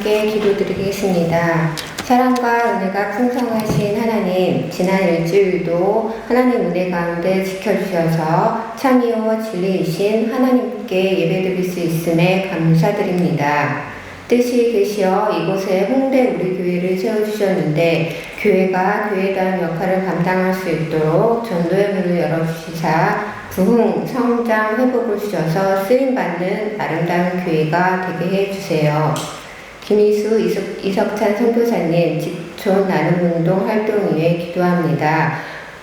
함께 기도드리겠습니다. 사랑과 은혜가 풍성하신 하나님, 지난 일주일도 하나님 은혜 가운데 지켜주셔서 참이요 진리이신 하나님께 예배드릴 수 있음에 감사드립니다. 뜻이 되시어 이곳에 홍대 우리 교회를 세워주셨는데 교회가 교회다운 역할을 감당할 수 있도록 전도의 문을 열어주시사 부흥, 성장, 회복을 주셔서 쓰임받는 아름다운 교회가 되게 해주세요. 김희수 이석, 이석찬 선교사님 집촌 나눔운동 활동 위해 기도합니다.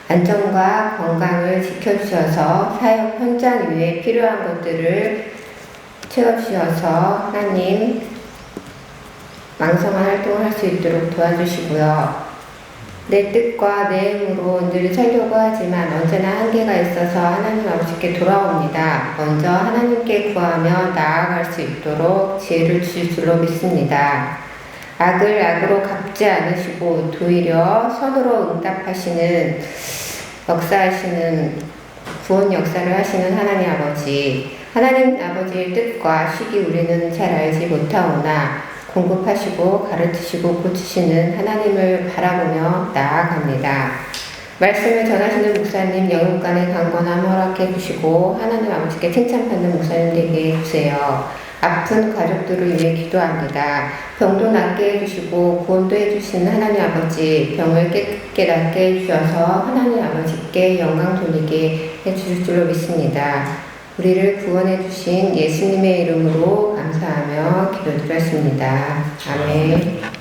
안전과 건강을 지켜주셔서 사역 현장 위에 필요한 것들을 채워주셔서 하나님 망성한 활동을 할 수 있도록 도와주시고요. 내 뜻과 내 힘으로 늘 살려고 하지만 언제나 한계가 있어서 하나님 아버지께 돌아옵니다. 먼저 하나님께 구하며 나아갈 수 있도록 지혜를 주실 줄로 믿습니다. 악을 악으로 갚지 않으시고 도리어 선으로 응답하시는 역사하시는 구원 역사를 하시는 하나님 아버지 하나님 아버지의 뜻과 시기 우리는 잘 알지 못하오나 공급하시고 가르치시고 고치시는 하나님을 바라보며 나아갑니다. 말씀을 전하시는 목사님 영육간의 강건함 허락해 주시고 하나님 아버지께 칭찬받는 목사님 되게 해주세요. 아픈 가족들을 위해 기도합니다. 병도 낫게 해주시고 구원도 해주시는 하나님 아버지 병을 깨끗게 낫게 해주셔서 하나님 아버지께 영광 돌리게 해주실 줄로 믿습니다. 우리를 구원해 주신 예수님의 이름으로 감사하며 기도드렸습니다. 아멘.